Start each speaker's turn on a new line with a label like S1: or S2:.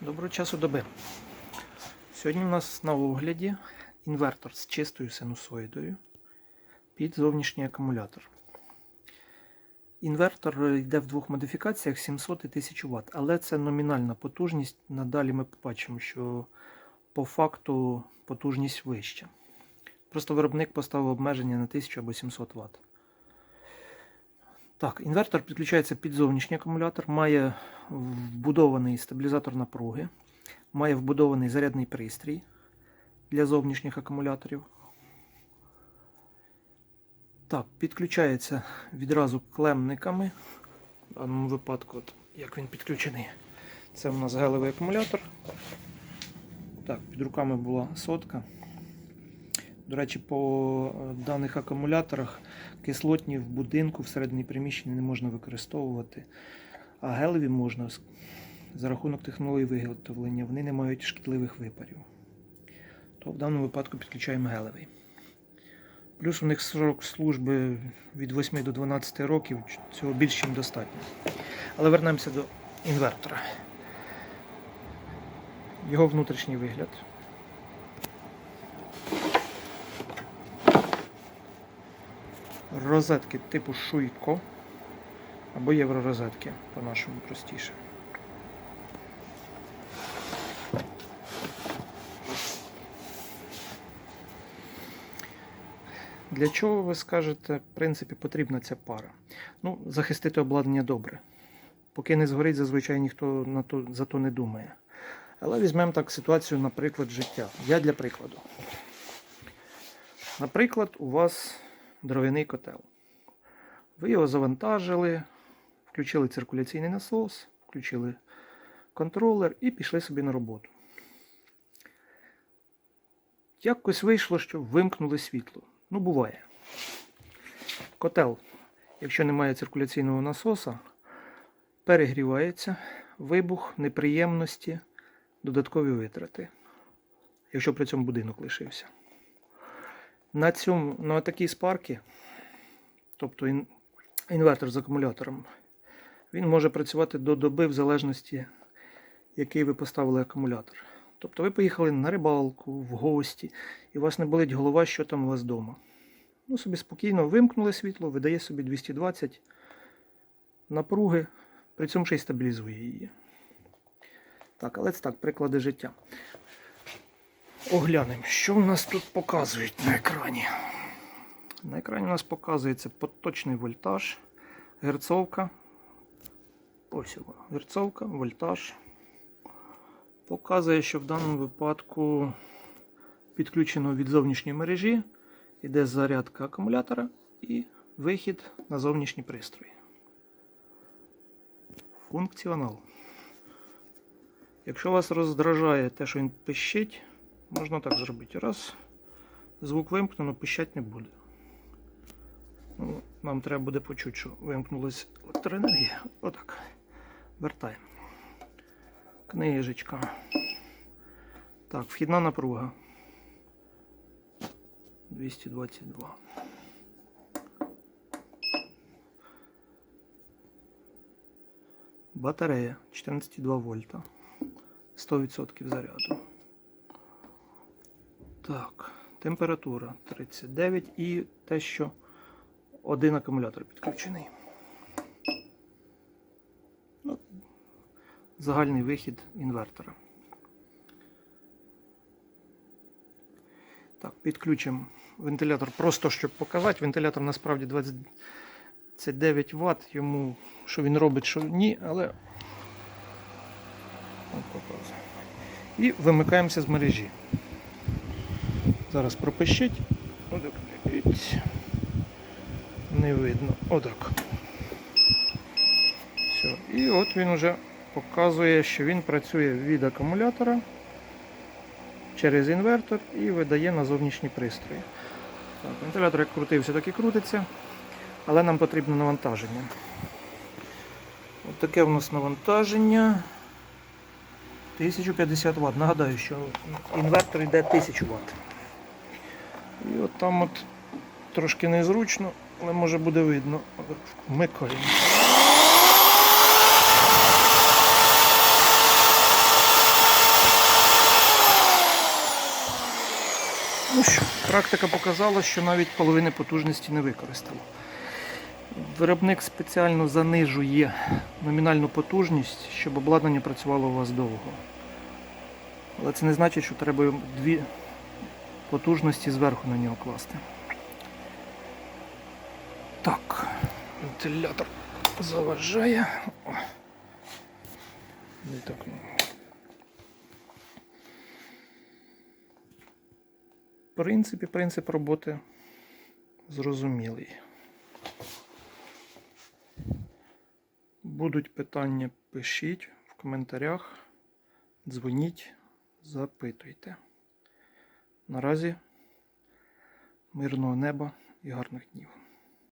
S1: Доброго часу доби. Сьогодні у нас на огляді інвертор з чистою синусоїдою під зовнішній акумулятор. Інвертор йде в двох модифікаціях 700 і 1000 Вт, але це номінальна потужність. Надалі ми побачимо, що по факту потужність вища. Просто виробник поставив обмеження на 1000 або 700 Вт. Так, інвертор підключається під зовнішній акумулятор, має вбудований стабілізатор напруги, має вбудований зарядний пристрій для зовнішніх акумуляторів. Так, підключається відразу клемниками. В даному випадку, от, як він підключений, це у нас гелевий акумулятор. Так, під руками була сотка. До речі, по е, даних акумуляторах кислотні в будинку всередині приміщення не можна використовувати, а гелеві можна за рахунок технології виготовлення, вони не мають шкідливих випарів. То в даному випадку підключаємо гелевий. Плюс у них срок служби від 8 до 12 років, цього більш ніж достатньо. Але вернемося до інвертора. Його внутрішній вигляд. Розетки типу Шуйко або євророзетки, по-нашому простіше. Для чого ви скажете, в принципі, потрібна ця пара? Ну, захистити обладнання добре. Поки не згорить, зазвичай ніхто на то, за то не думає. Але візьмемо так ситуацію, наприклад, життя. Я для прикладу. Наприклад, у вас дров'яний котел. Ви його завантажили, включили циркуляційний насос, включили контролер і пішли собі на роботу. Якось вийшло, що вимкнули світло. Ну, буває. Котел, якщо немає циркуляційного насоса, перегрівається, вибух, неприємності, додаткові витрати, якщо при цьому будинок лишився. На цьому, на такій спарки, тобто ін- інвертор з акумулятором, він може працювати до доби в залежності, який ви поставили акумулятор. Тобто ви поїхали на рибалку, в гості, і у вас не болить голова, що там у вас вдома. Ну, собі спокійно вимкнули світло, видає собі 220 напруги, при цьому ще й стабілізує її. Так, але це так, приклади життя. Оглянемо, що в нас тут показують на екрані. На екрані у нас показується поточний вольтаж, герцовка. Ось його, герцовка, вольтаж. Показує, що в даному випадку підключено від зовнішньої мережі, йде зарядка акумулятора і вихід на зовнішній пристрій. Функціонал. Якщо вас роздражає те, що він пищить, Можна так зробити. Раз. Звук вимкнено, пищать не буде. Ну, нам треба буде почути, що вимкнулась електроенергія. Отак. Вертаємо. Книжечка. Так, вхідна напруга. 222. Батарея 14,2 вольта. 100% заряду. Так, температура 39 і те, що один акумулятор підключений. Ну, загальний вихід інвертора. Так, підключимо вентилятор просто щоб показати. Вентилятор насправді 29 Вт. Йому що він робить, що ні, але І вимикаємося з мережі. Зараз пропишіть. Отак. дивіться. Не видно. Отак. Все. І от він вже показує, що він працює від акумулятора через інвертор і видає на зовнішній пристрій. Так, вентилятор як крутився, так і крутиться. Але нам потрібно навантаження. От таке в нас навантаження. 1050 Вт. Нагадаю, що інвертор йде 1000 Вт. І от там от трошки незручно, але може буде видно. Вмикаємо. Ну що, Практика показала, що навіть половини потужності не використало. Виробник спеціально занижує номінальну потужність, щоб обладнання працювало у вас довго. Але це не значить, що треба дві потужності зверху на нього класти. Так, вентилятор заважає. Не так. ну. В принципі, принцип роботи зрозумілий. Будуть питання, пишіть в коментарях, дзвоніть, запитуйте. Наразі мирного неба і гарних днів.